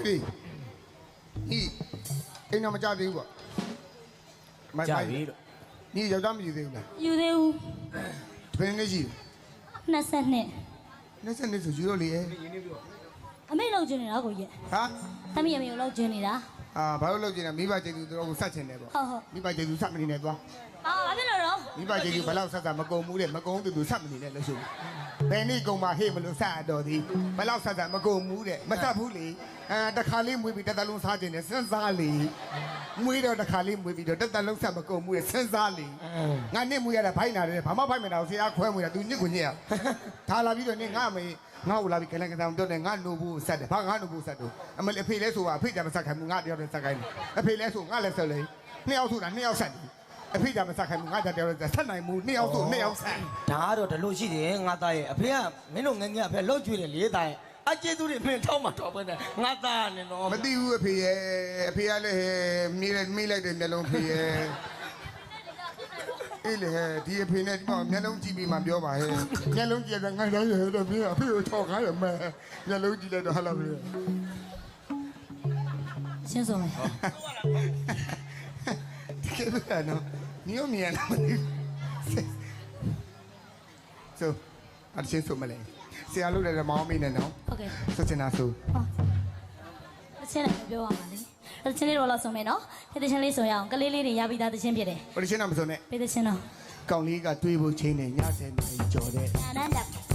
ဟေးဟီအိမ်တော့မကြသေးဘူးပေါ့မိုင်ကြမိုင်ပြီလို့ညီယောက်ျားမကြည့်သေးဘူးလားယူသေးဦးဘယ်နည်းရှိ20နှစ်လဲလက်စနေဆိုယူတော့လေဟဲ့အမေလောက်ကျင်နေတာကိုကြီးဟာသမီးအမေကိုလောက်ကျင်နေတာအာဘာလို့လုပ်ကြည့်လဲမိဘကျေသူတို့ကိုစတ်ချင်တယ်ပေါ့ဟုတ်ဟုတ်မိဘကျေသူစတ်မနေနဲ့သွားအာဘာဖြစ်လို့တော့မိဘကျေသူဘယ်လောက်ဆက်တာမကုံဘူးတဲ့မကုံသူသူစတ်မနေနဲ့လို့ဆို ဘယ်နေ့ကုံမှာဟေ့မလို့စတ်အပ်တော်သည်ဘယ်လောက်ဆက်တာမကုံဘူးတဲ့မစတ်ဘူးလေအဲတခါလေးမွေးပြီးတစ်သက်လုံးစားခြင်းနဲ့စဉ်းစားလေမွေးတော့တခါလေးမွေးပြီးတော့တစ်သက်လုံးဆက်မကုံဘူးတဲ့စဉ်းစားလေငါနဲ့မွေးရတာဖိုက်နာတယ်ဘာမှဖိုက်မနာဘူးဆရာခွဲမွေးတာသူညစ်ကိုညစ်ရထားလာပြီးတော့နေငါအမေငါ့ကိုလာပြီးကလန်ကတောင်ပြောနေငါနို့ဘူးဆက်တယ်ဘာငါနို့ဘူးဆက်တော့အမလေးအဖေလဲဆိုပါအဖေကမဆက်ခိုင်းဘူးငါတယောက်တည်းဆက်ခိုင်းတယ်အဖေလဲဆိုငါလည်းဆက်လေနှစ်ယောက်ဆိုတာနှစ်ယောက်ဆက်တယ် အဖေကမဆက်ခိုင်းဘူးငါတယောက်တည်းဆက်နိုင်ဘူးနှစ်ယောက်ဆိုနှစ်ယောက်ဆက်ဒါကတော့ဒီလိုရှိတယ်ငါသားရဲ့အဖေကမင်းတို့ငယ်ငယ်အဖေလှုပ်ကြွေတယ်လေသားရဲ့အကျေသူတွေမင်းထောက်မှာတော့ပဲနဲ့ငါသားနဲ့တော့မသိဘူးအဖေရဲ့အဖေကလည်းဟဲမိလိုက်မိလိုက်တယ်မျက်လုံးဖေရဲ့အေးလေဟဲဒီအဖေနဲ့ဒီမှာမျက်လုံးကြည့်ပြီးမှပြောပါဟဲမျက်လုံးကြည့်တဲ့ငါလည်းရတော့မင်းအဖေကိုထောက်ခိုင်းရမယ်မျက်လုံးကြည့်လိုက်တော့ဟာလာပြီရှင်းဆုံးမယ်ဒီကဲလို့ရနော် ညို့မြန်လားမသိဘူးဆိုအချင်းဆိုမလဲဆရာလို့လည်းမောင်းမိနေနော်ဟုတ်ကဲ့ဆိုချင်တာဆိုဟောအချင်းလည်းပြောရမှာလေအချင်းလေးတော့လောက်ဆုံးမယ်နော်ဒီတချင်းလေးဆိုရအောင်ကလေးလေးတွေရပြီးသားတချင်းဖြစ်တယ်ဟိုတချင်းတော့မဆိုနဲ့ပေးတချင်းတော့ကောင်လေးကတွေးဖို့ချင်းနေည10နာရီကြော်တဲ့နာနန္ဒ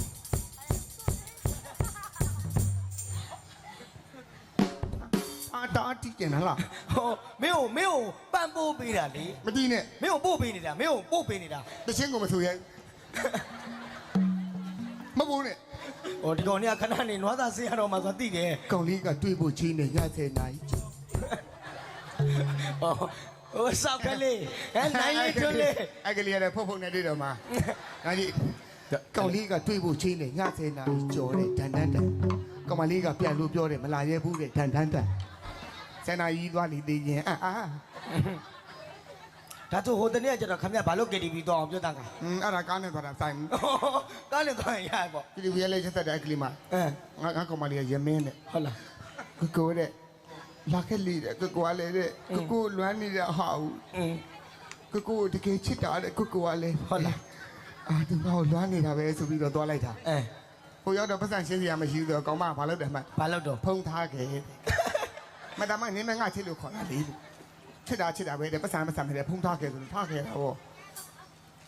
打地震了啦。哦，没有没有半步背的的。没地呢？没有不背你的，没有不背你的。那先给我们抽烟。没不呢？哦，你讲你啊，看那你哪吒是啊，罗马山地的。讲你个对不起你，你在哪一集？哦。我烧开你，哎，哪一个你？哎，给你来碰碰你的了吗？哪里？搞你个对不起你，伢在哪里叫的？等等等，搞嘛你个边路叫的，嘛拉些不给？等等等。 ဆန္ဒကြီးသွားလီသေးရင်အာအာဒါတို့ဟိုတနေ့ကကျွန်တော်ခမရဘာလို့ KTV သွားအောင်ပြောတာကอืมအဲ့ဒါကားနဲ့သွားတာဆိုင်ကားနဲ့သွားရင်ရပေါ့ KTV ရဲ့လဲချက်သက်တဲ့ကလီမာအဲငါငါကောင်မလေးရမင်းတဲ့ဟုတ်လားကိုကိုတဲ့လာခဲ့လေတဲ့ကိုကိုကလည်းတဲ့ကိုကိုလွမ်းနေတဲ့ဟာဦးကိုကိုတကယ်ချစ်တာတဲ့ကိုကိုကလည်းဟုတ်လားအာသူငါ့ကိုလွမ်းနေတာပဲဆိုပြီးတော့သွားလိုက်တာအဲဟိုရောက်တော့ပတ်စံရှင်းစရာမရှိဘူးဆိုတော့ကောင်မဘာလုပ်တယ်မှဘာလုပ်တော့ဖုံးထားခဲ့ မတမနင်းမငါချစ်လို့ခေါ်တာလေချစ်တာချစ်တာပဲတဲ့ပတ်စံပတ်စံပဲဖုံးထားခဲ့ဆိုလို့ထားခဲ့တာဟော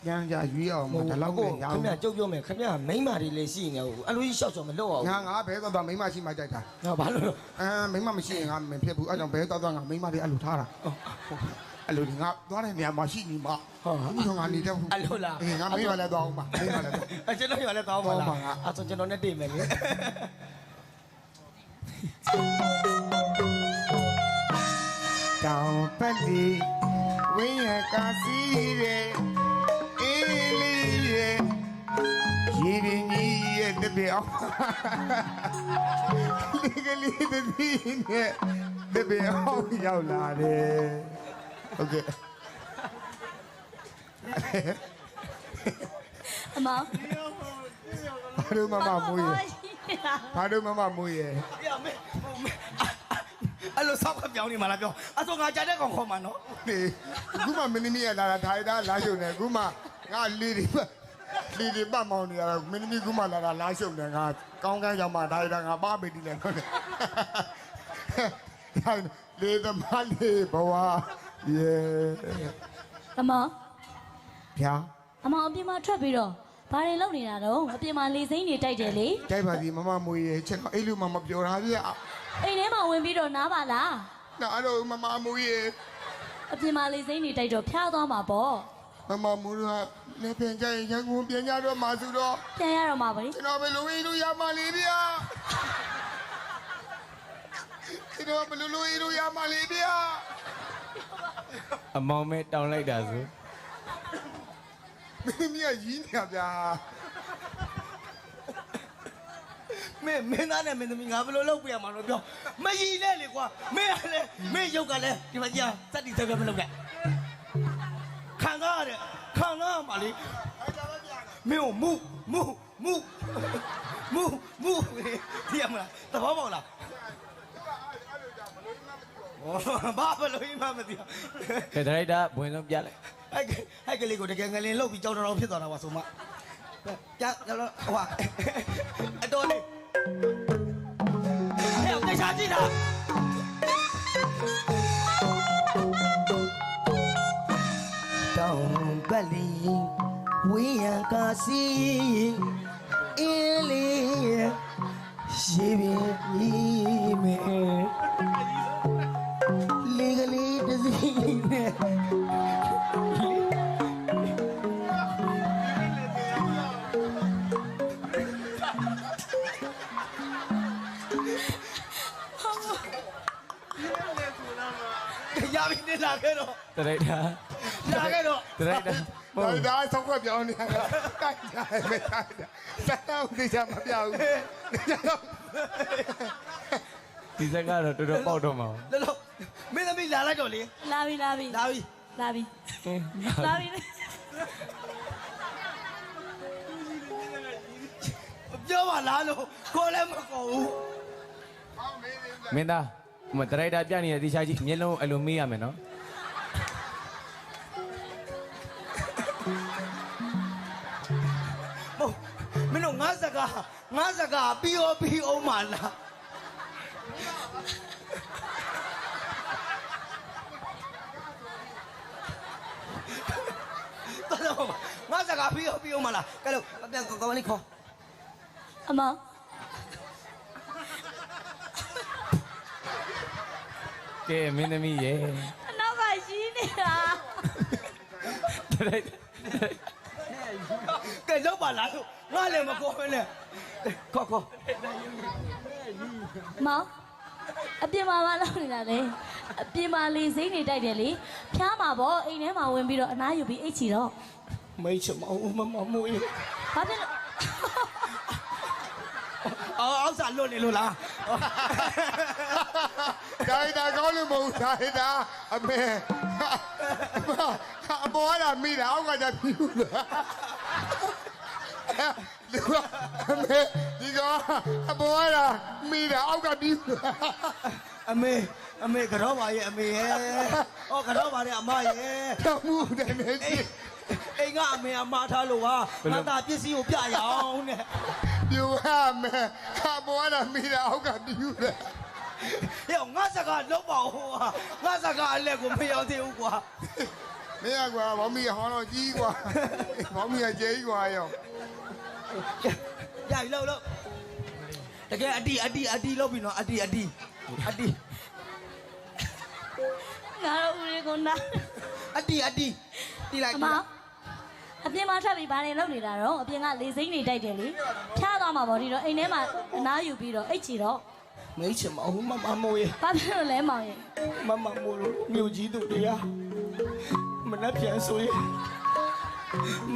ရန်ကြရွေးအောင်မဒါလောက်ပဲရခအောင်မရကြုတ်ပြောမယ်ခမရမိန်းမတွေလည်းရှိနေဘူးအလိုကြီးရှောက်ရှောက်မလုပ်အောင်ငါငါဘဲတော့တော့မိမရှိမှကြိုက်တာငါဘာလို့တော့အဲမိမမရှိရင်ငါမဖြစ်ဘူးအဲကြောင့်ဘဲတော့တော့ငါမိမတွေအဲ့လိုထားတာအဲ့လိုငါသွားတဲ့နေရာမှာရှိနေမှာဟုတ်ငါနေတဲ့ဘူးအလိုလားအေးငါမိမလည်းသွားအောင်ပါမိမလည်းသွားအကျွန်တော်ရလည်းတောင်းပါလားတောင်းပါငါအဲ့ဆိုကျွန်တော်နဲ့တိတ်မယ်လေ တောင်ပတ်ဒီဝိညာဉ်ကာစီရဲ့အေးလေးရဲ့ရေရင်းကြီးရဲ့တပြောင်းဒီကလေးတတိနဲ့တပြောင်းရောက်လာတယ်ဟုတ်ကဲ့အမဘာလို့မမမွေးဘာလို့မမမွေးရဲ့ အဲ့လိုဆောက်ကပြောင်းနေမှာလားပြောအဆိုငါကြတဲ့ကောင်ခေါ်မှာနော်ဒီအခုမှမင်းသမီးရလာတာထိုင်တာလာရှုံနေအခုမှငါလီဒီပတ်လီဒီပတ်မောင်းနေရတာမင်းသမီးအခုမှလာတာလာရှုံနေငါကောင်းကန်းရောက်မှထိုင်တာငါပါပေတီလဲဟုတ်တယ်ထိုင်လေသမားလေးဘဝယေအမောင်ဗျာအမောင်အပြင်မှာထွက်ပြီးတော့ဘာတွေလုပ်နေတာတော့အပြင်မှာလေစိမ့်နေတိုက်တယ်လေကြိုက်ပါစီမမမွေးရဲ့ချက်တော့အဲ့လိုမှမပြောတာဗျာ အိမ်ထဲမှာဝင်ပြီးတော့နားပါလားနားတော့မမမွေးရဲ့အပြင်မှာလေစိမ့်နေတိုက်တော့ဖျားသွားမှာပေါ့မမမွေးကလည်းပြန်ကြရင်ရန်ကုန်ပြန်ကြတော့မှဆိုတော့ပြန်ရတော့မှာပါလေကျွန်တော်ဘယ်လိုအေးလို့ရမှလေးဗျာကျွန်တော်ဘယ်လိုလိုအေးလို့ရမှလေးဗျာအမောင်မဲတောင်းလိုက်တာဆိုမင်းမရရင်းနေဗျာ မင်းမင်းသားနဲ့မင်းသမီးငါဘယ်လိုလုပ်ပြရမှာလို့ပြောမရည်နဲ့လေကွာမင်းကလည်းမင်းရုပ်ကလည်းဒီမှာကြာစက်တီဆက်ပြမလုပ်နဲ့ခံကားရတယ်ခံကားပါလေမင်းကိုမူမူမူမူမူဒီရမလားတဘောပေါက်လားဘာဘလို့မှမသိဘူးကဲဒါရိုက်တာဘဝင်ဆုံးပြလိုက်အဲ့ကအဲ့ကလေးကိုတကယ်ငလင်လှုပ်ပြီးကြောက်တော်ဖြစ်သွားတာပါဆိုမကြကြလို့ဟိုဟာအတော်လေး ဟဲ့တေချာကြည့်တာတောင်ပလီဝေးရန်ကာစီအင်းလေးရှိပြီမေလေးကလေးတစ်စီးနဲ့ နေလာခဲ့တော့ဒါရိုက်တာလာခဲ့တော့ဒါရိုက်တာမဟုတ်ဒါဒါဆောက်ခွက်ပြောင်းနေရတယ်တိုက်ကြတယ်မတိုက်တာစတောင်းသိချာမပြောင်းဘူးဒီစက်ကတော့တော်တော်ပေါက်တော့မှာလောလောမင်းသမီးလာလိုက်တော့လေလာပြီလာပြီလာပြီလာပြီလာပြီပြောပါလားလို့ကိုလည်းမကောဘူးမင်းသားဟို မှာဒါရိုက်တာပြနေတဲ့တီချာကြီးမျက်လုံးအဲ့လိုမေးရမယ်နော်ဟုတ်မင်းတို့ငါစကားငါစကားပြီးရောပြီးအောင်မလားတော်ငါစကားပြီးရောပြီးအောင်မလားကဲလို့ပြန်ကောင်းလေးခေါ်အမောင် ကဲမင်းသမီးရေအနောက်ကရှိနေတာဒါရိုက်တာကဲလောက်ပါလားလို့ငါလည်းမကောမနဲ့ခေါ်ခေါ်မောင်အပြင်မှာမလုပ်နေတာလေအပြင်မှာလေစိမ့်နေတိုက်တယ်လေဖျားမှာပေါ့အိမ်ထဲမှာဝင်ပြီးတော့အနားယူပြီးအိတ်ချီတော့မိတ်ချမအောင်မမမွေးဘာဖြစ်လို့အော်အောက်စာလွတ်နေလို့လား ဒါရတာကောင်းလို့မဟုတ်ဒါရတာအမေအပေါ်လာမိတာအောက်ကကြပြူလားဒီကအမေဒီကအပေါ်လာမိတာအောက်ကပြူလားအမေအမေကတော့ပါရဲ့အမေရဲ့ဟောကတော့ပါရဲ့အမရဲ့တမှုတယ်နေကြအိမ်အိမ်ကအမေအမထားလို့ပါငါတာပစ္စည်းကိုပြရအောင်တဲ့ပြူရမယ်အပေါ်လာမိတာအောက်ကပြူလား ဟဲ့ငါစကားလုံးပါဦးဟာငါစကားအလက်ကိုမရောက်သေးဘူးကွာမင်းကွာဘောမီဟောတော့ကြီးကွာဘောမီကကျေးကွာရောရပြီလို့လို့တကယ်အတီအတီအတီလုပ်ပြီနော်အတီအတီအတီငါတို့ဦးရေကုန်တာအတီအတီတီလိုက်အမောင်အပြင်မှာထပ်ပြီးဘာတွေလုပ်နေတာတော့အပြင်ကလေစိမ့်နေတိုက်တယ်လေဖျားသွားမှာပေါ့ဒီတော့အိမ်ထဲမှာအနားယူပြီးတော့အိတ်ချီတော့ မိတ်ချမအောင်မမမိုးရဲ့ဘာဖြစ်လို့လဲမောင်ရဲ့မမမိုးလို့မြို့ကြီးတို့တရားမနှက်ပြန်ဆိုရင်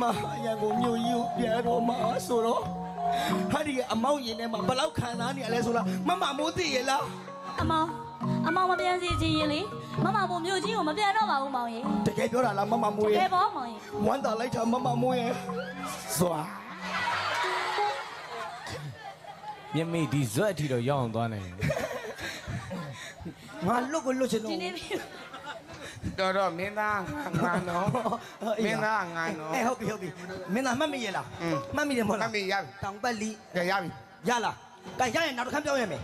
မအရန်ကိုမြို့ကြီးကိုပြန်တော့မှာဆိုတော့ဟာဒီကအမောက်ရင်ထဲမှာဘလောက်ခံစားနေရလဲဆိုလားမမမိုးသိရလားအမောင်အမောင်မပြန်စီချင်ရင်လေမမဘုံမျိုးကြီးကိုမပြန်တော့ပါဘူးမောင်ရဲ့တကယ်ပြောတာလားမမမိုးကဲရဲ့ပေါ့မောင်ရဲ့ဝမ်းတာလိုက်တာမမမိုးရဲ့ဇွာ မြင့်မိဒီဇွတ်အထိတော့ရောက်အောင်သွားနိုင်တယ်ငါလွတ်ကိုလွတ်ချင်တော့ဒီနေ့ပြီတော်တော့မင်းသားငါနော်မင်းသားငါနော်အဲဟုတ်ပြီဟုတ်ပြီမင်းသားမှတ်မိရဲ့လားမှတ်မိတယ်မဟုတ်မလားမီရပြီတောင်ပတ်လီကြရပြီရလားကဲရရင်နောက်တစ်ခါပြောရမယ်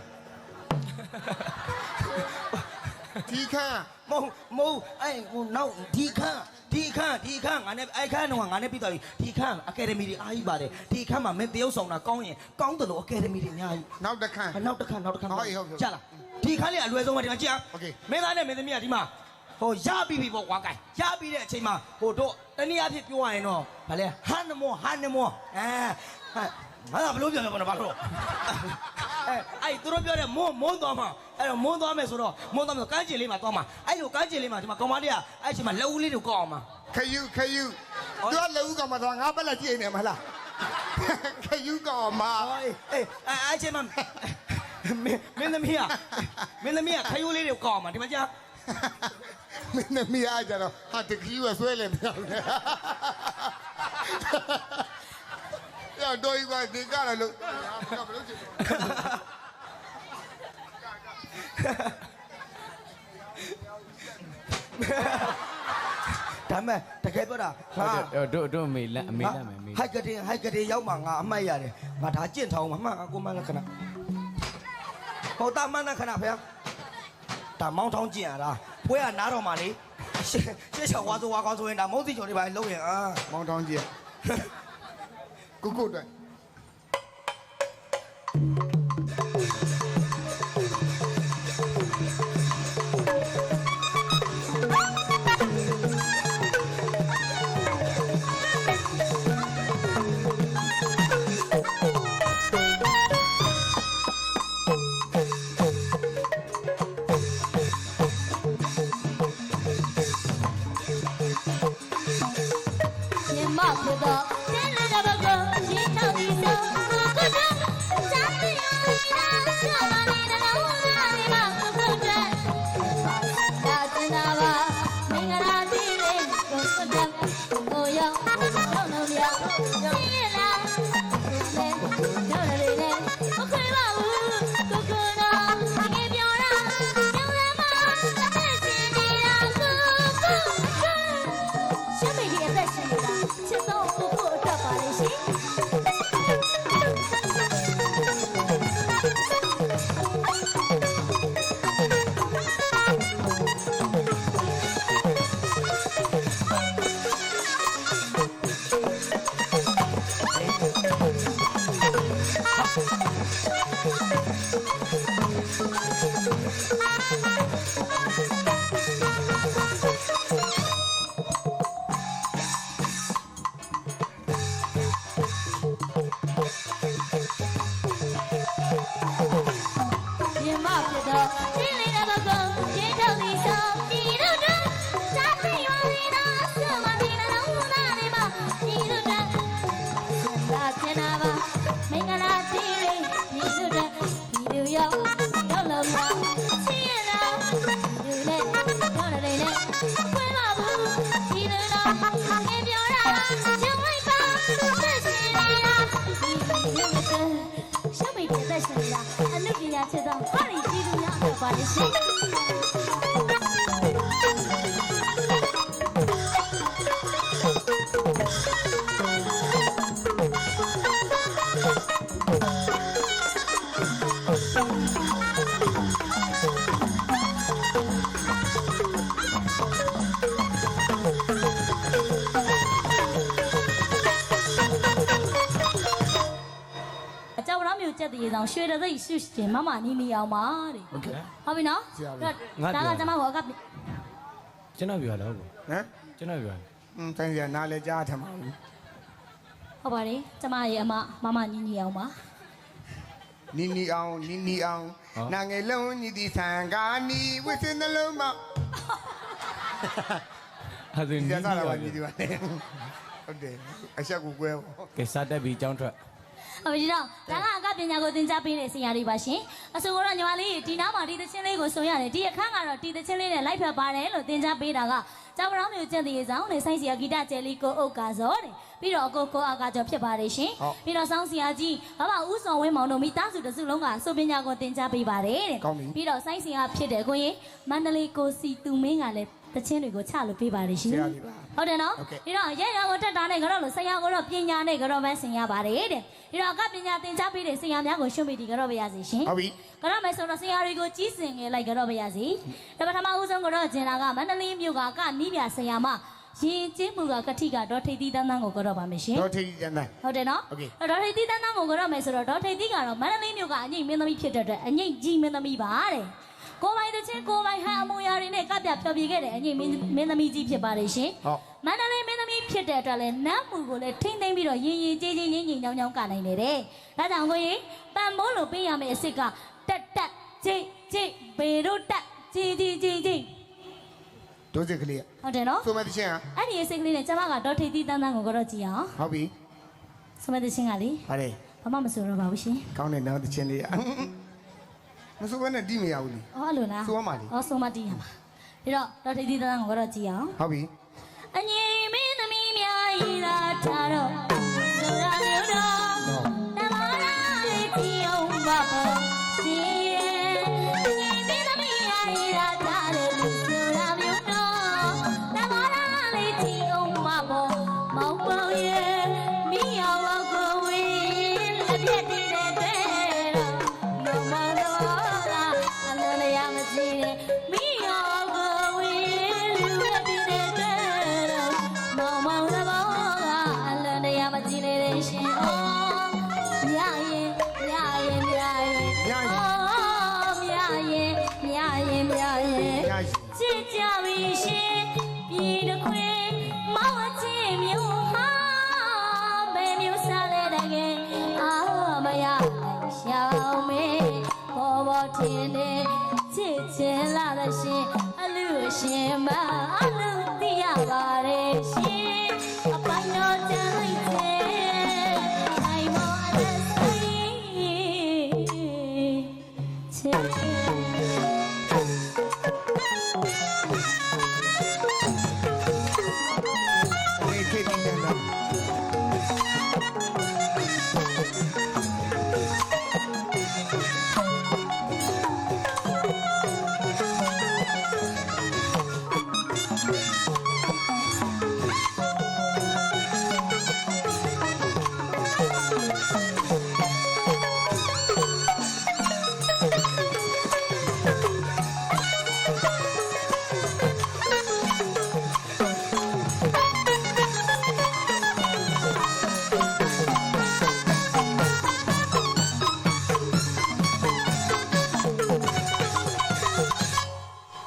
ဒီခန့် မဟုတ်မဟုတ်အဲ့ဟိုနောက်ဒီခန်းဒီခန်းဒီခန်းငါနဲ့အဲ့ခန်းတော့ငါနဲ့ပြီးသွားပြီဒီခန်းအကယ်ဒမီတွေအားကြီးပါတယ်ဒီခန်းမှာမင်းတရုပ်ဆောင်တာကောင်းရင်ကောင်းတယ်လို့အကယ်ဒမီတွေအများကြီး နောက်တစ်ခန့် နောက်တစ်ခန်းနောက်တစ်ခန်း ဟုတ်ပြီဟုတ်ပြီ ကြလားဒီခန်းလေးအလွယ်ဆုံးပဲဒီမှာကြည့်အောင် โอเค မင်းသားနဲ့မင်းသမီးကဒီမှာဟိုရပြီပြီပေါ့ကွာကဲရပြီတဲ့အချိန်မှာဟိုတို့တနည်းအားဖြင့်ပြောရရင်တော့ဗာလဲဟန်နမောဟန်နမောအဲဟမ်ငါကဘလို့ပြောလဲပေါ့နော်ဘာလို့ အဲအဲ့သူတို့ပြောတဲ့မွန်းမွန်းသွားမှာအဲ့တော့မွန်းသွားမယ်ဆိုတော့မွန်းသွားမယ်ဆိုကန်းကျင်လေးမှာသွားမှာအဲ့လိုကန်းကျင်လေးမှာဒီမှာကောင်မလေးကအဲ့အချိန်မှာလက်ဦးလေးတွေကောက်အောင်မှာခယူခယူသူကလည်းဦးကောင်မသွားငါဘက်လက်ကြည့်နေမလားခယူကောင်မအေးအေးအဲ့အဲ့အချိန်မှာမင်းမင်းသမီးကမင်းသမီးကခယူလေးတွေကောက်အောင်မှာဒီမှာကြာမင်းသမီးအားကြတော့ဟာတခီးဝဆွဲလေမပြောင်း နဲ့ရတော့ဒီကဒီကလည်းလို့ဘယ်လိုချင်ဒါမဲ့တကယ်ပြောတာဟုတ်ငါတယ်တို့တို့အမေလက်အမေလက်မယ်အမေဟိုက်ကတင်ဟိုက်ကတင်ရောက်မှငါအမှတ်ရတယ်ငါဒါကြင့်ထောင်းမှာမှန်ကိုမလက္ခဏာဟောတာမန်လက္ခဏာဖေဒါမောင်းထောင်းကြင့်ရတာဖွဲကနားတော်မှာလေရှေ့ရှေ့ချောင်းဝါဆိုဝါကောင်းဆိုရင်ဒါမုတ်စီကျော်တွေပါလုံးရင်အာမောင်းတောင်းကြည့် ကုကုအတွက်ရှင် ည့် ဆောင်ရွှေတသိပ်ရှုရှင်မမနီးနီအောင်ပါတဲ့ โอเค ဟုတ်ပြီနော်ဒါကကျွန်မဘောက ကျွန်တော်ပြောရတော့ဘူး ဟမ် ကျွန်တော်ပြောရ อืมဆိုင်ရနားလဲကြားထမှာဘူး ဟုတ်ပါတယ်ကျွန်မရဲ့အမမမနီးနီအောင်ပါ နီနီအောင်နီနီအောင်နာငယ်လုံးညီဒီဆန်ကာနီဝစ်စင်နှလုံးမ အဲ့ဒါ ဒီ နီး ကြ နီး စားတာ ပါ ပါညီဒီပါလေဟုတ်တယ်အချက်ကိုကွဲပေါ့ ကဲစားတက်ပြီးကြောင်းထွက် ဟုတ်ပြီတော့ဒါကအကပညာကိုသင်ကြားပေးတဲ့ဆရာလေးပါရှင်အဆိုကတော့ညီမလေးဒီနားမှာဒီသချင်းလေးကိုဆိုရတယ်ဒီအခန်းကတော့ဒီသချင်းလေးနဲ့လိုက်ဖက်ပါတယ်လို့သင်ကြားပေးတာကကျောင်းတော်မျိုးကျက်တရေဆောင်နဲ့ဆိုင်းစီယာဂီတကျယ်လေးကိုအုတ်ကာစောတဲ့ပြီးတော့အကိုကိုအားကကြောဖြစ်ပါတယ်ရှင်ပြီးတော့ဆောင်းစီယာကြီးဘာမှဥဆောင်ဝင်းမောင်တို့မိသားစုတစုလုံးကဆိုပညာကိုသင်ကြားပေးပါတယ်တဲ့ပြီးတော့ဆိုင်းစင်ကဖြစ်တယ်ကိုရင်မန္တလေးကိုစီတူမင်းကလည်း တချင်းတွေကိုချလို့ပေးပါလိမ့်ရှင်ဆရာလေးပါဟုတ်တယ်နော်ဒီတော့ရဲရကိုတက်တာနဲ့ကတော့လို့ဆရာကိုတော့ပညာနဲ့ကတော့ပဲဆင်ရပါတယ်တဲ့ဒီတော့ကပညာသင်ကြားပေးတဲ့ဆရာများကိုရှုံးမိဒီကတော့ပါရစေရှင်ဟုတ်ပြီကတော့မယ်ဆိုတော့ဆရာတွေကိုကြီးစင်ငယ်လိုက်ကတော့ပါရစေဒါပထမဦးဆုံးကတော့ဂျင်လာကမန္တလေးမြို့ကကနိမြဆရာမရင်ကျင်းမှုကကတိကတော့ထိတ်သီးတန်းတန်းကိုကတော့ပါမယ်ရှင်ဒေါ်ထိတ်သီးတန်းတန်းဟုတ်တယ်နော်ဒေါ်ထိတ်သီးတန်းတန်းကိုကတော့မယ်ဆိုတော့ဒေါ်ထိတ်သီးကတော့မန္တလေးမြို့ကအငိမ့်မင်းသမီးဖြစ်တဲ့အတွက်အငိမ့်ကြီးမင်းသမီးပါတဲ့ ကိုပိုင်တဲ့ချင်းကိုပိုင်ဟန်အမူအရာတွေနဲ့ကပြဖျော်ပြခဲ့တဲ့အငိမ့်မင်းမင်းသမီးကြီးဖြစ်ပါတယ်ရှင်ဟုတ်မန္တလေးမင်းသမီးဖြစ်တဲ့အတွက်လည်းနတ်မှုကိုလည်းထိမ့်သိမ့်ပြီးတော့ရင်ရင်ကြီးကြီးငိမ့်ငိမ့်ညောင်းညောင်းကနိုင်နေတယ်ဒါကြောင့်ကိုကြီးပန်မိုးလို့ပေးရမယ့်အစ်စ်ကတက်တက်ဂျိတ်ဂျိတ်ဘေတို့တက်ကြီးကြီးကြီးကြီးဒုစစ်ကလေးဟုတ်တယ်နော်ဆိုမဲ့တချင်းအဲ့ဒီအစ်စ်ကလေးနဲ့ကျမကဒေါ်ထိပ်သီးတန်းတန်းကိုကြောက်ကြည့်အောင်ဟုတ်ပြီစမတဲ့ချင်းကလေဗါလေဘာမှမဆိုတော့ပါဘူးရှင်ကောင်းတဲ့နောက်တချင်းလေး မဆိုဘဲနဲ့တီးမရဘူးလေ။အော်အဲ့လိုလားဆိုရမှာလေ။အော်ဆိုမတီးရမှာ။ဒါတော့တော်တိတိတန်းကိုကတော့ကြည့်အောင်ဟုတ်ပြီ။အငြိမင်းသမီးများဤသာထားတော့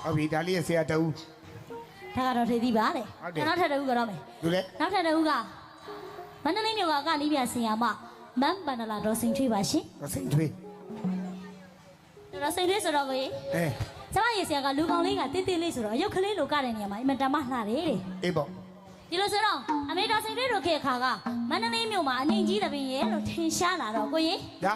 ဟုတ်ပြီဒါလေးရဲ့ဆရာတူဒါကတော့ထိပ်သီးပါလေဟုတ်တယ်နောက်ထပ်တစ်ခုကတော့မယ်သူလဲနောက်ထပ်တစ်ခုကမန္တလေးမြို့ကကနီးပြဆင်ရမမမ်ပန္နလာတော်စိန်ထွေးပါရှင်မစိန်ထွေးတော်စိန်ထွေးဆိုတော့ကိုကြီးအဲကျမရေဆရာကလူကောင်းလေးကတင်းတင်းလေးဆိုတော့အယုတ်ကလေးလိုကတဲ့နေရာမှာအင်မတန်မှလှတယ်တဲ့အေးပေါ့ဒီလိုဆိုတော့အမေတော်စိန်ထွေးတို့ခေတ်ခါကမန္တလေးမြို့မှာအငိမ့်ကြီးသပင်ရဲ့လို့ထင်ရှားလာတော့ကိုကြီးဒါ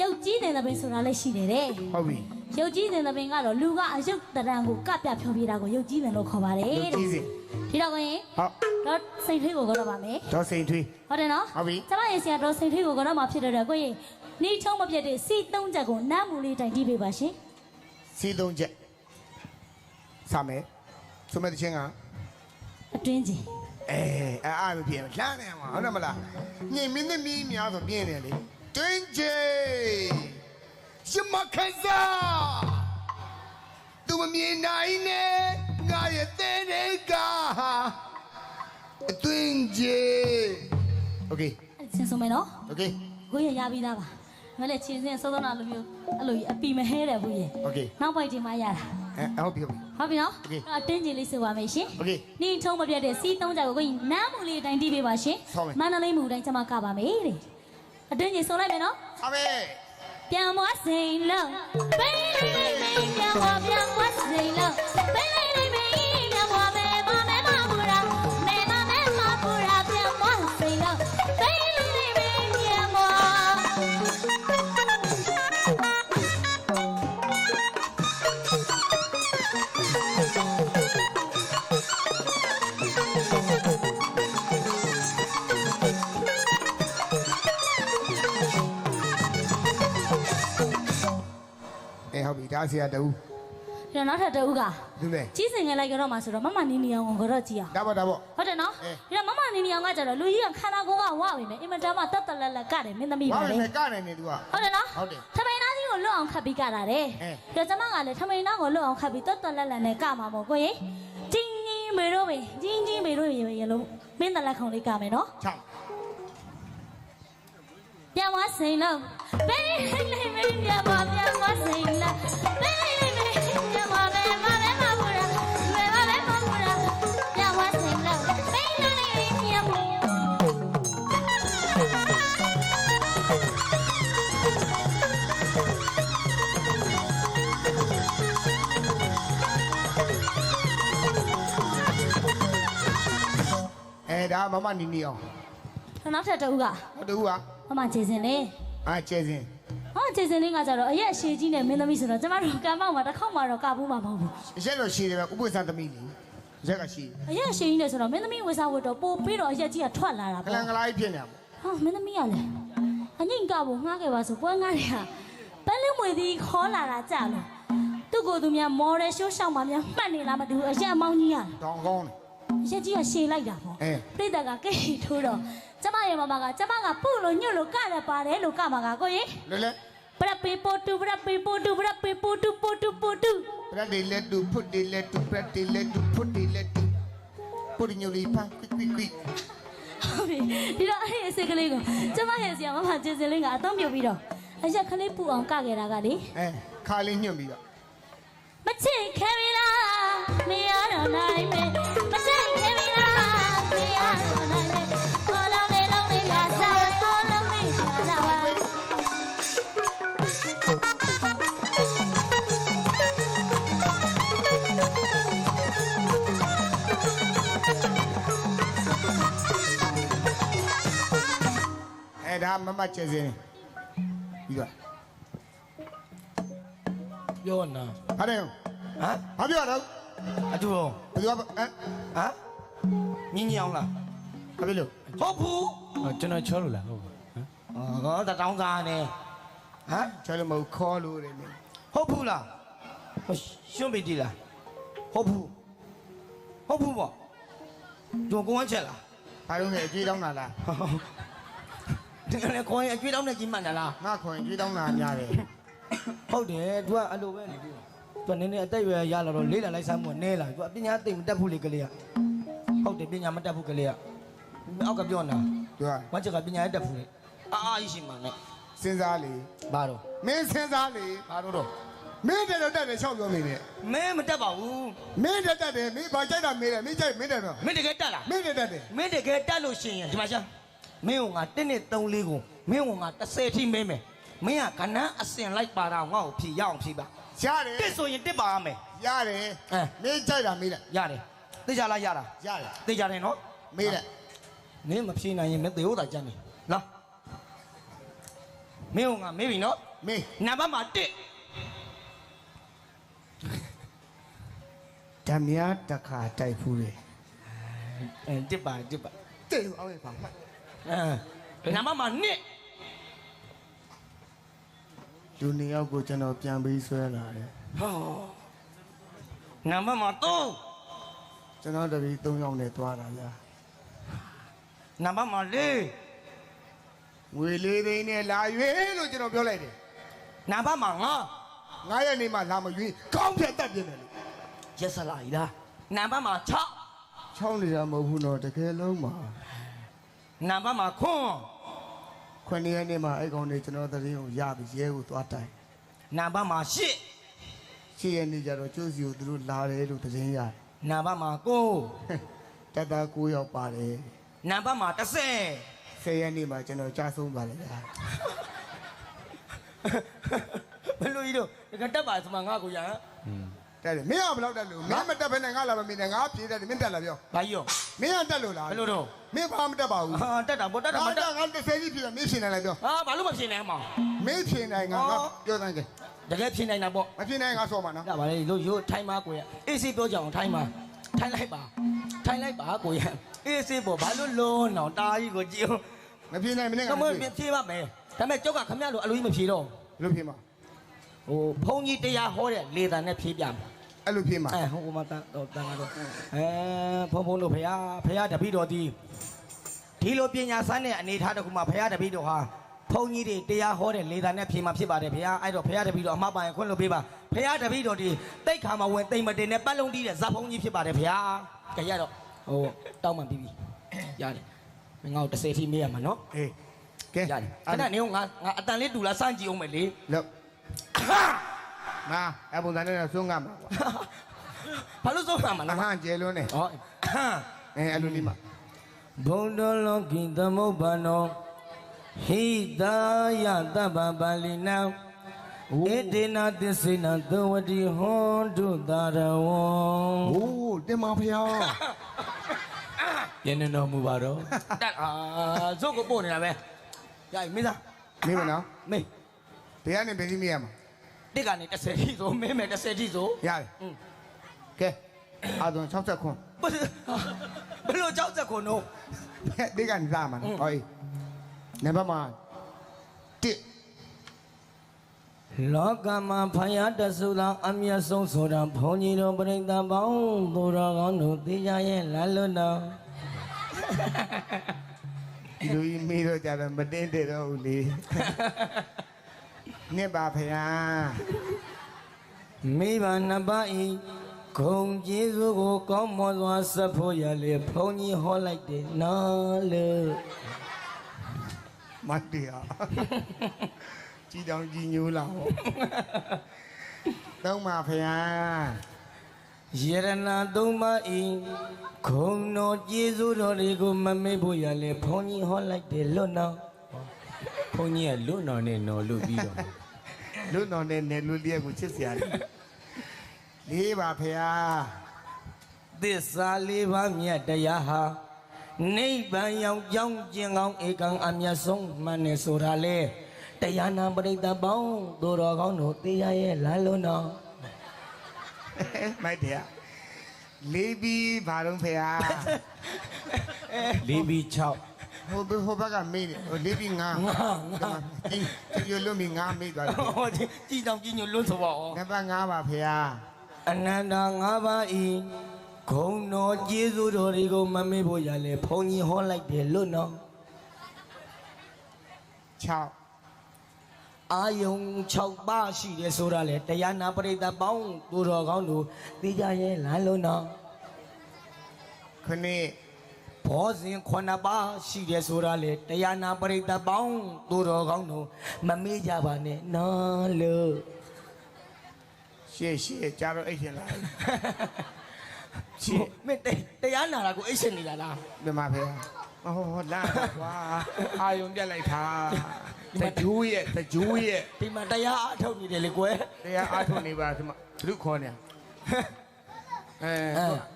ရုပ်ကြီးတဲ့သပင်ဆိုတာလည်းရှိတယ်တဲ့ဟုတ်ပြီရုပ်ကြီးတဲ့သပင်ကတော့လူကအယုတ်တရံကိုကပြဖြောပြတာကိုရုပ်ကြီးတယ်လို့ခေါ်ပါတယ်လူတဲ့ကြီးစင်ဒီတော့ကိုကြီးဟုတ်တော့စိန်ထွေးကိုကတော့ပါမယ်ဒေါ်စိန်ထွေးဟုတ်တယ်နော်ဟုတ်ပြီကျမရေဆရာတော်စိန်ထွေးကိုကတော့မှဖြစ်တဲ့အတွက်ကိုကြီးနှီးချုံမပြတ်တဲ့စီသုံးချက်ကိုနတ်မူလေးတိုင်တီးပေးပါရှင်စီသုံးချက်စမယ်ဆိုမဲ့တချင်းကအတွင်းကြီးအဲအဲအားမပြင်းလှမ်းနေမှာဟုတ်တယ်မလားညင်မင်းသမီးများဆိုပြင်းနေလေ Danger ရှမခန်းစားသူမမြင်နိုင်နဲ့ငါရဲ့သဲတဲ့ကအသွင်ကြီး Okay ဆင်းဆုံးမယ်နော် Okay ကိုရရပြီးသားပါမလဲချင်းစင်းစောစောနာလိုမျိုးအဲ့လိုကြီးအပီမဟဲတယ်ဘူးရေ Okay နောက်ပိုက်တင်မှရတာအဲဟုတ်ပြီဟုတ်ပြီ ဟုတ်ပြီနော် Okay. အတင်းကြီးလေးဆိုပါမယ်ရှင် Okay. နင်းထုံးမပြတ်တဲ့စီးသုံးကြကိုကိုကြီးနားမူလေးအတိုင်းတီးပေးပါရှင်ဆောင်းမယ် မန္တလေးမူတိုင်းကျန်မကပါမယ်တဲ့ အတွင်းကြီးဆုံးလိုက်မယ်နော်အမေပြန်မွားစိန်လုံးပိန်လေးလေးလေးပြန်မွားပြန်မွားစိန်လုံးပိန်လေးလေးလေး အဲဟုတ်ပြီဒါဆရာတူဒီတော့နောက်ထပ်တစ်ဦးကလူလေကြီးစင်ငယ်လိုက်ကြတော့မှဆိုတော့မမနီနီအောင်ကိုတော့ကြည့်အောင်ဒါပေါ့ဒါပေါ့ဟုတ်တယ်နော်အေးဒီတော့မမနီနီအောင်ကကြတော့လူကြီးကခန္ဓာကိုယ်ကဝပြီမယ်အင်မတန်မှတက်တက်လက်လက်ကတယ်မင်းသမီးဘာပါလဲလေကနေနေသူကဟုတ်တယ်နော်ဟုတ်တယ်ထမိန်သားကြီးကိုလွတ်အောင်ခတ်ပြီးကတာတယ်အေးဒါကျမကလည်းထမိန်သားကိုလွတ်အောင်ခတ်ပြီးတက်တက်လက်လက်နဲ့ကမှာမို့ကိုရင်ချင်းချင်းမေတို့ပဲချင်းချင်းမေတို့ရေလို့မင်းတလက်ခုံလေးကမယ်နော်ချောင်း ပြန်သွားစိန်လုံးဘေးလေးလေးမင်းပြန်သွားပြန်သွားစိန်လုံးဘေးလေးလေးမင်းပြန်သွားပဲမပဲမဘူးလားမဲမပဲမဘူးလားပြန်သွားစိန်လုံးဘေးလေးလေးမင်းပြန်သွားအဲဒါမမနီနီအောင်နောက်ထပ်တစ်ဦးကဟိုတူက မမခြေစင်လေးအာကျဲစင်ဟောခြေစင်လေးကကြတော့အရက်ရှည်ကြီးနဲ့မင်းသမီးဆိုတော့ကျမတို့ကံမောက်မှာတစ်ခေါက်မှတော့ကဘူးမှာမဟုတ်ဘူးရက်တော့ရှည်တယ်ပဲဥပ္ပစာသမီးလေရက်ကရှည်အရက်ရှည်ကြီးနဲ့ဆိုတော့မင်းသမီးဝေစားဝတ်တော့ပို့ပြီးတော့အရက်ကြီးကထွက်လာတာကပေါ့လန်ကလာကြီးဖြစ်နေတာပေါ့ဟာမင်းသမီးကလည်းအငိမ့်ကဖို့ငှားခဲ့ပါဆိုပွဲငှားတယ်ဟာပန်းလင်းမွေသည်ခေါ်လာတာကြလို့သူ့ကိုယ်သူများမော်ရယ်ရှိုးရှောင်းမှများမှတ်နေလားမသိဘူးအရက်အမောင်းကြီးရတယ်တောင်ကောင်းတယ်အရက်ကြီးကရှည်လိုက်တာပေါ့အဲ ပြိတ္တကကိတ်ထိုးတော့ ကျမရဲ့မမကကျမကပုလို့ညွတ်လို့ကလည်းပါတယ်လို့ကမှာကကိုရင်လဲလဲပရပေပိုတူပရပေပိုတူပရပေပိုတူပိုတူပိုတူပရက်ဒီလက်တူဖုတ်ဒီလက်တူပရက်ဒီလက်တူဖုတ်ဒီလက်တူပုရိညိုလီပါကွိကွိကွိဟုတ်ပြီဒီတော့အဲ့ဒီအစိတ်ကလေးကိုကျမရဲ့ဆရာမမကျေစင်လေးကအသုံးပြုပြီးတော့အရက်ကလေးပူအောင်ကခဲ့တာကလေအဲခါလေးညွတ်ပြီးတော့မချစ်ခဲ့ပြီလားမရတော့နိုင်မယ် အဲဒါမမကျဲစင်းပြီးတော့ပြောနာဟာတယ်ဟမ်ဘာပြောတော့အတူရောဘယ်သူကဟမ်ဟမ်မြင်းကြီးအောင်လားဘာဖြစ်လို့ဟုတ်ဘူးအော်ကျွန်တော်ချောလို့လားဟုတ်ပါဟမ်အော်တတောင်းသားနဲ့ဟမ်ချဲလို့မဟုတ်ခေါ်လို့တယ်မင်းဟုတ်ဘူးလားဟိုရှွန့်ပြီတီလားဟုတ်ဘူးဟုတ်ဘူးပေါ့ဂျုံကုန်းဝမ်းချက်လားဘာလို့လဲအကြီးတောင်းတာလား ဒီကနေ့ခေါ်ရင်အကျွေးတောင်းနဲ့ကြီးမှန်တာလားငါခွင်ကြွေးတောင်းလာများတယ်ဟုတ်တယ်သူကအဲ့လိုပဲနေပြီသူကနည်းနည်းအသက်အရွယ်ရလာတော့လေးလာလိုက်စမ်းမှုကနည်းလာပြီသူကပညာသိမ်မတတ်ဘူးလေကလေးကဟုတ်တယ်ပညာမတတ်ဘူးကလေးကအောက်ကပြောနေတာသူကဝါချက်ကပညာရတတ်ဘူးလေအာအာရှိမှန်နဲ့စဉ်းစားလေဘာတော့မင်းစဉ်းစားလေဘာတော့တော့မင်းတက်တော့တက်တယ်ရှောက်ပြောနေတယ်မင်းမတက်ပါဘူးမင်းတက်တက်တယ်မင်းဘာကြိုက်တာမင်းလဲမင်းကြိုက်မင်းတက်တော့မင်းတကယ်တက်လားမင်းတက်တက်တယ်မင်းတကယ်တက်လို့ရှိရင်ဒီမှာရှာ မင်းကငါ1နဲ့3လေးကိုမင်းကငါ30ထိမင်းမယ်မင်းကကဏ္ဍအစင်လိုက်ပါတော့ငါ့ကိုဖြေရအောင်ဖြေပါရတယ်တစ်ဆိုရင်တစ်ပါရမယ်ရတယ်အဲမင်းကြိုက်တာမေးတယ်ရတယ်သိကြလားရတာရတယ်သိကြတယ်နော်မေးတယ်မင်းမဖြေနိုင်ရင်မင်းသေဟုတ်တာကြမ်းနေလားမင်းကငါမေးပြီနော်မေးနံပါတ်မှာတစ်ဓမြတခါတိုက်ဖူးတယ်အဲတစ်ပါတစ်ပါတဲ့လို့အောင်ရပါမှတ်အဲ နံပါတ်မှာနှစ်လူနှစ်ယောက်ကိုကျွန်တော်ပြန်ပြီးဆွဲလာတယ်ဟောနံပါတ်မှာသုံးကျွန်တော်တပီ၃ယောက်နဲ့သွားတာလားနံပါတ်မှာလေးငွေလေးသိန်းနဲ့လာရွေးလို့ကျွန်တော်ပြောလိုက်တယ်နံပါတ်မှာငါငါရဲ့နေမှာလာမရွေးကောင်းဖြတ်တတ်ပြင်းတယ်လို့ရက်စလာကြီးလားနံပါတ်မှာ6ချောင်းနေတာမဟုတ်ဘူးတော့တကယ်လုံးမှာ နံပါတ်မှာခွန်းခွန်းရက်နေမှာအဲ့ကောင်တွေကျွန်တော်သတင်းကိုရပြီးရဲကိုသွားတိုင်နံပါတ်မှာ8ရှေ့ရနေကြတော့ကျိုးစီကိုသူတို့လာတယ်လို့သတင်းရတယ်နံပါတ်မှာ9တတ်တာ9ယောက်ပါတယ်နံပါတ်မှာ10ဆယ်ရက်နေမှာကျွန်တော်ကြားဆုံးပါလေဗျာဘယ်လိုကြီးတော့တကတက်ပါစမငါကိုရဟမ် တက်တယ်မင်းကဘယ်လောက်တက်လို့မင်းမတက်ဘဲနဲ့ငါလာမမင်းနဲ့ငါပြေးတယ်မင်းတက်လာပြောဘာကြီးရောမင်းကတက်လို့လားဘယ်လိုတော့မင်းဘာမတက်ပါဘူးဟာတက်တာဗောတက်တာမငါတက်တက်ငါတစ်ဆယ်ကြီးပြေးတယ်မင်းဖြေနိုင်လိုက်ပြောဟာဘာလို့မဖြစ်နိုင်မှာမင်းဖြေနိုင်ငါငါအော်ပြောတိုင်းကဲတကယ်ဖြစ်နိုင်တာပေါ့မဖြေနိုင်ငါဆော့မှာနော်ဒါပါလေလို့ရိုးထိုင်းမကိုရအေးစေးပြောကြအောင်ထိုင်းမထိုင်းလိုက်ပါထိုင်းလိုက်ပါကိုရအေးစေးပေါ့ဘာလို့လုံးအောင်တာကြီးကိုကြည့်အောင်မဖြေနိုင်မင်းကကမပြဖြေပါမယ်ဒါပေမဲ့ကြောက်ကခမရလို့အလိုကြီးမဖြေတော့ဘယ်လိုဖြေမှာ ဟိုဘုန်းကြီးတရားဟောတဲ့လေတံနဲ့ဖြေပြမယ်အဲ့လိုဖြေမှာအဲဟိုမှာတန်တော့တန်တော့အဲဘုံဘုံတို့ဖရာဖရာတပည့်တော်ဒီဒီလိုပညာစမ်းတဲ့အနေထားတစ်ခုမှာဖရာတပည့်တော်ဟာဘုန်းကြီးတွေတရားဟောတဲ့လေတံနဲ့ဖြေမှာဖြစ်ပါတယ်ဖရာအဲ့တော့ဖရာတပည့်တော်အမှားပါရင်ခွင့်လို့ပေးပါဖရာတပည့်တော်ဒီတိတ်ခါမှာဝင်တိမ်မတင်နဲ့ပတ်လုံးတီးတဲ့ဇာဘုန်းကြီးဖြစ်ပါတယ်ဖရာကြရတော့ဟိုတောင်းမှပြီးပြီရတယ်ငါ့ကို30ထိမေးရမှာနော်အေးကဲရတယ်ခဏနေငါငါအတန်လေးတူလာစမ်းကြည့်အောင်မယ်လေလို့ ငါအပုံစံနဲ့တော့ဆုံးငါမှာကွာဘာလို့ဆုံးမှာမအလားဟန်ကျဲလွန်းနေဟောအဲအဲ့လိုနေမှာဘုံတော်လောကိသမုပ္ပန္နောဟိတာယတဗ္ဗပါဠိနံဧတေနသစ္စေနသဝတိဟွန်တုတာရဝံโอ้တင်ပါဖျားပြန်နေတော်မူပါတော့တက်အာဇုတ်ကိုပို့နေတာပဲရပြီမင်းသားမင်းမနော်မင်းဘယ်ကနေဘယ်ဒီမေးရမှာ တစ်ကနေ30ထိဆိုမင်းမယ်30ထိဆိုရတယ်อืมကဲအာသွန်60ခွန်းဘယ်လိုကြောက်စက်ခွန်တော့ဒီကနေစားမှာနော်ဟောအေးနံပါတ်မှာ1လောကမှာဖယားတဆုသောအမျက်ဆုံးဆိုတာဘုန်းကြီးတို့ပြိဿပေါင်းသူတော်ကောင်းတို့သိကြရဲ့လမ်းလွတ်တော်ဒီလိုကြီးမေးတော့ကြတော့မတင်းတဲ့တော့ဘူးလေ နှစ်ပါဖျားမိဘနှစ်ပါးဤဂုံကျေးဇူးကိုကောင်းမွန်စွာဆက်ဖို့ရလေဘုန်းကြီးဟောလိုက်တယ်နော်လေမတ်တရားကြီးတောင်ကြီးညိုးလာဟောသုံးပါဖေဟာယရနာသုံးပါးဤခုံတော်ကျေးဇူးတော်တွေကိုမမေ့ဖို့ရလဲဘုန်းကြီးဟောလိုက်တယ်လွတ်နော် ဘုန်းကြီးကလွတ်တော်နဲ့နော်လို့ပြီးတော့လူတော်နဲ့နယ်လူလျက်ကိုချစ်စရာလေလေးပါဖေဟာသစ္စာလေးပါးမြတ်တရားဟာနိဗ္ဗာန်ရောက်ကြောင်းကျင်ကောင်းဧကံအမြတ်ဆုံးမှန်နေဆိုတာလေတရားနာပရိသတ်ပေါင်းသူတော်ကောင်းတို့သိရရဲ့လားလို့နော်မိုက်တယ်လေးပြီးဘာလုံးဖေဟာလေးပြီး6 ဟိုဘဟိုဘက်ကမေးတယ်ဟိုလေးပြီးငါငါငါဒီဒီလိုလုံးပြီးငါမေးသွားတယ်ဟောကြည်ကြည်တောင်ကြည်ညိုလွတ်ဆိုပါဦးနံပါတ်5ပါဖေဟာအနန္တ၅ပါးဤဂုံတော်ကျေးဇူးတော်တွေကိုမမေ့ဖို့ရလဲဘုန်းကြီးဟောလိုက်တယ်လို့နော်6အာယုံ6ပါးရှိတယ်ဆိုတာလေတရားနာပရိသတ်ပေါင်းသူတော်ကောင်းတို့သိကြရဲ့လားလို့နော်ခုနှစ် ဘောဇင်9ပါးရှိတယ်ဆိုတာလေတရားနာပရိသတ်ပေါင်းသူတော်ကောင်းတို့မမေ့ကြပါနဲ့နော်လို့ရှေ့ရှေ့ကြာတော့အိတ်ရှင်လာရှေ့မင်းတရားနာတာကိုအိတ်ရှင်နေတာလားဒီမှာဖေဟောဟောလာကွာအာယုံပြက်လိုက်တာတကြူးရဲ့တကြူးရဲ့ဒီမှာတရားအထုတ်နေတယ်လေကွယ်တရားအားထုတ်နေပါဒီမှာဘုခေါ်နေအဲ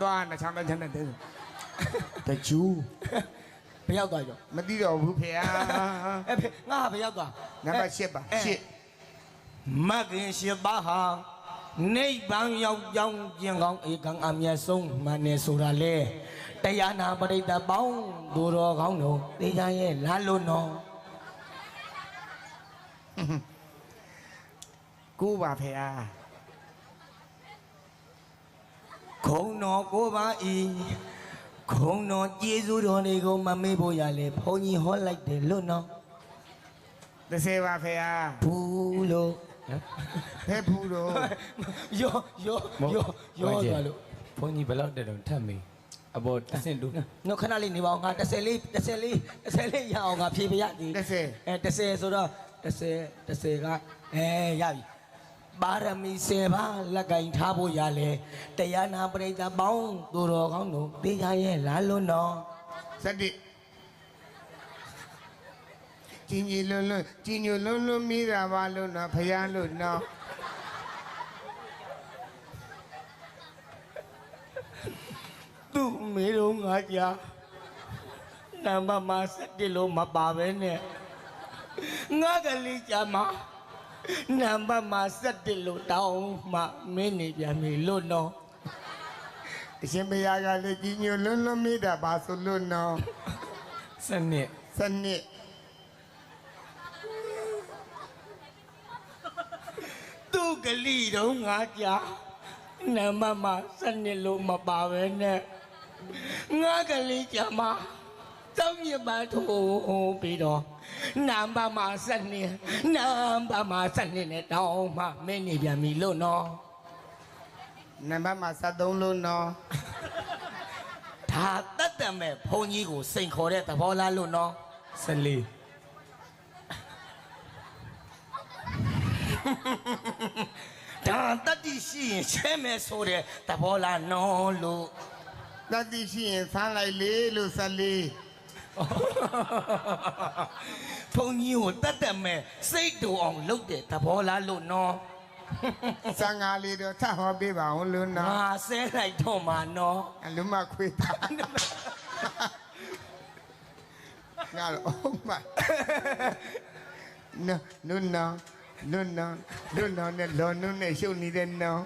တော့နှချမ်းတဲ့ချမ်းတဲ့ တကြူးဘယ်ရောက်သွားကြောမသိတော့ဘူးဖေဟာအဲ့ဖေငါဟာဘယ်ရောက်သွားနံပါတ်8ပါ8မဂ္ဂင်ရှိပါဟာနိဗ္ဗာန်ရောက်ကြောင်းကျင်ကောင်းဧကံအမျက်ဆုံးမှန်နေဆိုတာလေတရားနာပရိသတ်ပေါင်းသူတော်ကောင်းတို့သိကြရဲ့လားလို့နော်ကိုပါဖေဟာခုံတော်ကိုပါဤ ခုံတော်ကျေးဇူးတော်တွေကိုမမေ့ဖို့ရလေဘုန်းကြီးဟောလိုက်တယ်လို့နော်30ပါဖေဟာဘူးလို့ဖဲဖူတော့ယောယောယောယောသွားလို့ဘုန်းကြီးဘယ်လောက်တက်တော့ထပ်မေးအပေါ်တဆင့်တူးနော်ခဏလေးနေပါအောင်ငါ30လေး30လေး30လေးရအောင်ငါဖြေပြရသည်30အဲ30ဆိုတော့30 30ကအဲရပြီ ပါရမီ10ပါးလက်ကင်ထားဖို့ရလေတရားနာပရိသတ်ပေါင်းသူတော်ကောင်းတို့သိကြရဲ့လားလို့နော်စတိကျင်ကြီးလွန်းလွန်းကျင်ညိုလွန်းလွန်းမိတာပါလို့နော်ဖယားလို့နော်သူ့မေတော့ငါကြာနံပါတ်မှာ7လို့မပါပဲနဲ့ငါကလေးကြာမှာ နံပါတ်မှာ7လို့တောင်းမှမင်းနေပြန်ပြီလို့နော်အရှင်ဘုရားကလည်းကျင်ညိုလွန်းလွန်းမိတာပါဆိုလို့နော်စနစ်စနစ်သူ့ကလေးတော့ငါကြာနံပါတ်မှာ7လို့မပါပဲနဲ့ငါကလေးကြာမှာ တောင်းမြပါထိုးပြီးတော့နံပါတ်မှာ7နံပါတ်မှာ7နဲ့တောင်းမှမင်းနေပြန်ပြီလို့နော်နံပါတ်မှာ73လို့နော်ဒါတတ်တယ်မဲ့ဘုန်းကြီးကိုစိန်ခေါ်တဲ့သဘောလားလို့နော်14ဒါတတ်တိရှိရင်ချဲမဲ့ဆိုတဲ့သဘောလားနော်လို့တတိရှိရင်ဆန်းလိုက်လေလို့14 ဘုန်းကြီးကိုတတ်တယ်မဲ့စိတ်တူအောင်လုပ်တဲ့သဘောလားလို့နော်ဆန်းငါလေးတော့ထဟောပေးပါဦးလို့ငါနော်ဆဲလိုက်တော့မှာနော်အလုံးမခွေးတာငါတော့ oh my no no no no no no no နဲ့လောနုနဲ့ရှုပ်နေတဲ့နော်